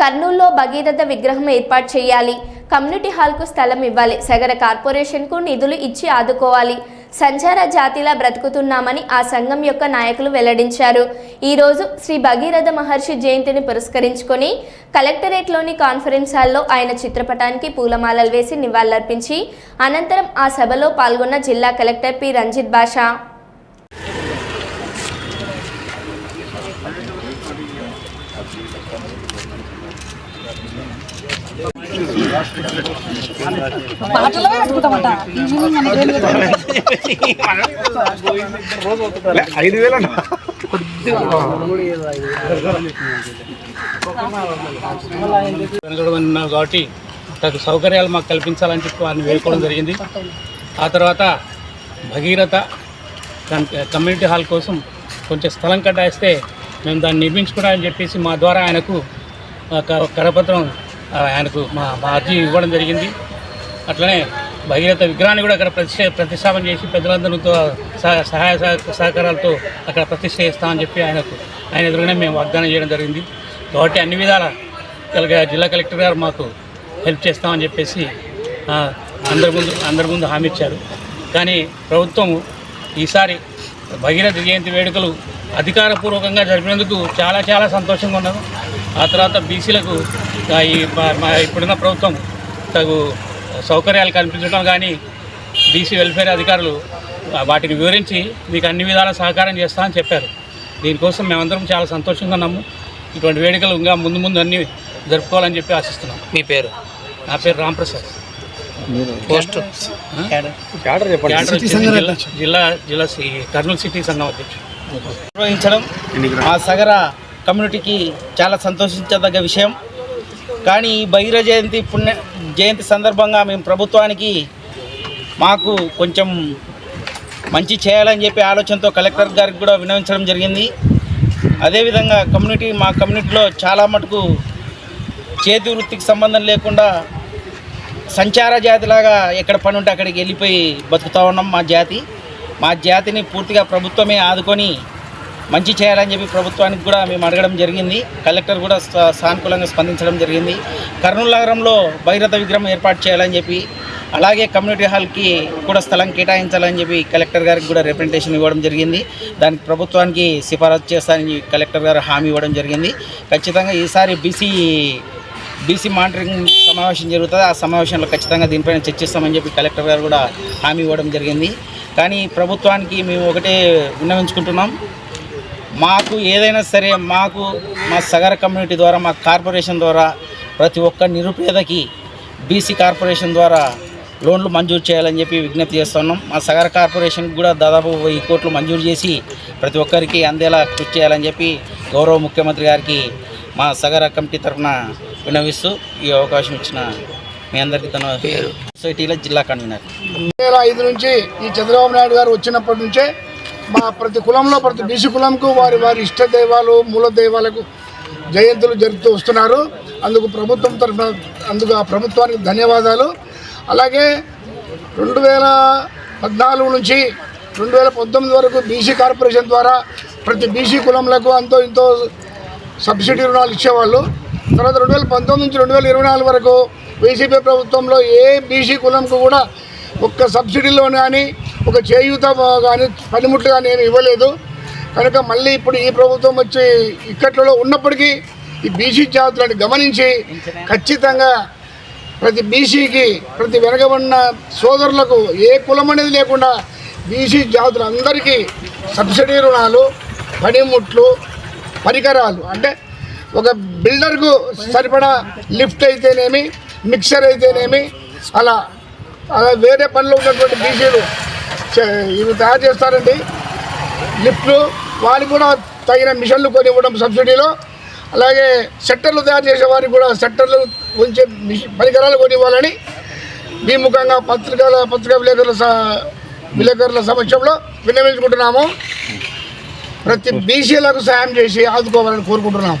కర్నూలులో భగీరథ విగ్రహం ఏర్పాటు చేయాలి. కమ్యూనిటీ హాల్కు స్థలం ఇవ్వాలి. సగర కార్పొరేషన్కు నిధులు ఇచ్చి ఆదుకోవాలి. సంచార జాతిలా బ్రతుకుతున్నామని ఆ సంఘం యొక్క నాయకులు వెల్లడించారు. ఈరోజు శ్రీ భగీరథ మహర్షి జయంతిని పురస్కరించుకొని కలెక్టరేట్లోని కాన్ఫరెన్స్ హాల్లో ఆయన చిత్రపటానికి పూలమాలలు వేసి నివాళులర్పించి అనంతరం ఆ సభలో పాల్గొన్న జిల్లా కలెక్టర్ పి. రంజిత్ బాషా. పాటలు. ఐదు వేల ఉన్నాం కాబట్టి తగు సౌకర్యాలు మాకు కల్పించాలని చెప్పి వారిని వేడుకోవడం జరిగింది. ఆ తర్వాత భగీరథ కమ్యూనిటీ హాల్ కోసం కొంచెం స్థలం కేటాయిస్తే మేము దాన్ని నిర్మించుకోవడానికి చెప్పేసి మా ద్వారా ఆయనకు కరపత్రం ఆయనకు మా మా అర్జీ ఇవ్వడం జరిగింది. అట్లనే భగీరథ విగ్రహాన్ని కూడా అక్కడ ప్రతిష్ట ప్రతిష్టాపన చేసి పెద్దలందరితో సహాయ సహకారాలతో అక్కడ ప్రతిష్ట చేస్తామని చెప్పి ఆయనకు ఆయన ఎదురుగానే మేము వాగ్దానం చేయడం జరిగింది. కాబట్టి అన్ని విధాల కలిగే జిల్లా కలెక్టర్ గారు మాకు హెల్ప్ చేస్తామని చెప్పేసి అందరి ముందు అందరి ముందు హామీ ఇచ్చారు. కానీ ప్రభుత్వం ఈసారి భగీరథ జయంతి వేడుకలు అధికారపూర్వకంగా జరిపినందుకు చాలా చాలా సంతోషంగా ఉన్నాను. ఆ తర్వాత బీసీలకు ఈ ఇప్పుడున్న ప్రభుత్వం తగు సౌకర్యాలు కల్పించడం కానీ బీసీ వెల్ఫేర్ అధికారులు వాటిని వివరించి మీకు అన్ని విధాల సహకారం చేస్తామని చెప్పారు. దీనికోసం మేమందరం చాలా సంతోషంగా ఉన్నాము. ఇటువంటి వేడుకలు ఇంకా ముందు ముందు అన్నీ జరుపుకోవాలని చెప్పి ఆశిస్తున్నాం. మీ పేరు? నా పేరు రాంప్రసాద్. Post cadre? చెప్పండి. జిల్లా జిల్లా కర్నూలు సిటీ సంఘం అధ్యక్షుడు. నిర్వహించడం మా సగర కమ్యూనిటీకి చాలా సంతోషించదగ్గ విషయం. కానీ ఈ బహిర జయంతి పుణ్య జయంతి సందర్భంగా మేము ప్రభుత్వానికి మాకు కొంచెం మంచి చేయాలని చెప్పి ఆలోచనతో కలెక్టర్ గారికి కూడా వినవించడం జరిగింది. అదేవిధంగా కమ్యూనిటీ మా కమ్యూనిటీలో చాలా మటుకు చేతి వృత్తికి సంబంధం లేకుండా సంచార జాతిలాగా ఎక్కడ పని ఉంటే అక్కడికి వెళ్ళిపోయి బతుకుతూ ఉన్నాం మా జాతి. మా జాతిని పూర్తిగా ప్రభుత్వమే ఆదుకొని మంచి చేయాలని చెప్పి ప్రభుత్వానికి కూడా మేము అడగడం జరిగింది. కలెక్టర్ కూడా సా- సానుకూలంగా స్పందించడం జరిగింది. కర్నూలు నగరంలో భైరథ విగ్రహం ఏర్పాటు చేయాలని చెప్పి అలాగే కమ్యూనిటీ హాల్కి కూడా స్థలం కేటాయించాలని చెప్పి కలెక్టర్ గారికి కూడా రిప్రజెంటేషన్ ఇవ్వడం జరిగింది. దానికి ప్రభుత్వానికి సిఫారసు చేస్తానని కలెక్టర్ గారు హామీ ఇవ్వడం జరిగింది. ఖచ్చితంగా ఈసారి బీసీ బీసీ మానిటరింగ్ సమావేశం జరుగుతుంది. ఆ సమావేశంలో ఖచ్చితంగా దీనిపైన చర్చిస్తామని చెప్పి కలెక్టర్ గారు కూడా హామీ ఇవ్వడం జరిగింది. కానీ ప్రభుత్వానికి మేము ఒకటే విన్నవించుకుంటున్నాం. మాకు ఏదైనా సరే మాకు మా సగర కమ్యూనిటీ ద్వారా మా కార్పొరేషన్ ద్వారా ప్రతి ఒక్క నిరుపేదకి బీసీ కార్పొరేషన్ ద్వారా లోన్లు మంజూరు చేయాలని చెప్పి విజ్ఞప్తి చేస్తున్నాం మా సగర కార్పొరేషన్కి కూడా దాదాపు వెయ్యి కోట్లు మంజూరు చేసి ప్రతి ఒక్కరికి అందేలా కృషి చేయాలని చెప్పి గౌరవ ముఖ్యమంత్రి గారికి మా సగర కమిటీ తరఫున విన్నవిస్తూ ఈ అవకాశం ఇచ్చిన మీ అందరికీ తన పేరు. సొసైటీలో జిల్లా కన్వీనర్. వేల ఐదు నుంచి ఈ చంద్రబాబు నాయుడు గారు వచ్చినప్పటి నుంచే మా ప్రతి కులంలో ప్రతి బీసీ కులంకు వారి వారి ఇష్ట దైవాలు మూల దైవాలకు జయంతులు జరుపుతూ వస్తున్నారు. అందుకు ప్రభుత్వం తరఫున అందుకు ఆ ప్రభుత్వానికి ధన్యవాదాలు. అలాగే రెండు వేల పద్నాలుగు నుంచి రెండు వేల పంతొమ్మిది వరకు బీసీ కార్పొరేషన్ ద్వారా ప్రతి బీసీ కులంలకు అంతో ఇంతో సబ్సిడీ రుణాలు ఇచ్చేవాళ్ళు. తర్వాత రెండు వేల పంతొమ్మిది నుంచి రెండు వేల ఇరవై నాలుగు వరకు వైసీపీ ప్రభుత్వంలో ఏ బీసీ కులంకు కూడా ఒక్క సబ్సిడీలో కానీ ఒక చేయూత కానీ పనిముట్లు కానీ ఏమి ఇవ్వలేదు. కనుక మళ్ళీ ఇప్పుడు ఈ ప్రభుత్వం వచ్చి ఇక్కట్లలో ఉన్నప్పటికీ ఈ బీసీ జాతులను గమనించి ఖచ్చితంగా ప్రతి బీసీకి ప్రతి వెనకబడిన సోదరులకు ఏ కులం అనేది లేకుండా బీసీ జాతులందరికీ సబ్సిడీ రుణాలు పనిముట్లు పరికరాలు. అంటే ఒక బిల్డర్కు సరిపడా లిఫ్ట్ అయితేనేమి మిక్సర్ అయితేనేమి అలా అలా వేరే పనిలో ఉన్నటువంటి బీసీలు ఇవి తయారు చేస్తారండి. లిఫ్ట్లు వారికి కూడా తగిన మిషన్లు కొని ఇవ్వడం సబ్సిడీలో. అలాగే సెట్టర్లు తయారు చేసే వారికి కూడా సెట్టర్లు ఉంచే పరికరాలు కొని ఇవ్వాలని మీ ముఖంగా పత్రికల పత్రికా విలేకరుల స- విలేకరుల సమక్షంలో విన్నవించుకుంటున్నాము. ప్రతి బీసీలకు సాయం చేసి ఆదుకోవాలని కోరుకుంటున్నాం.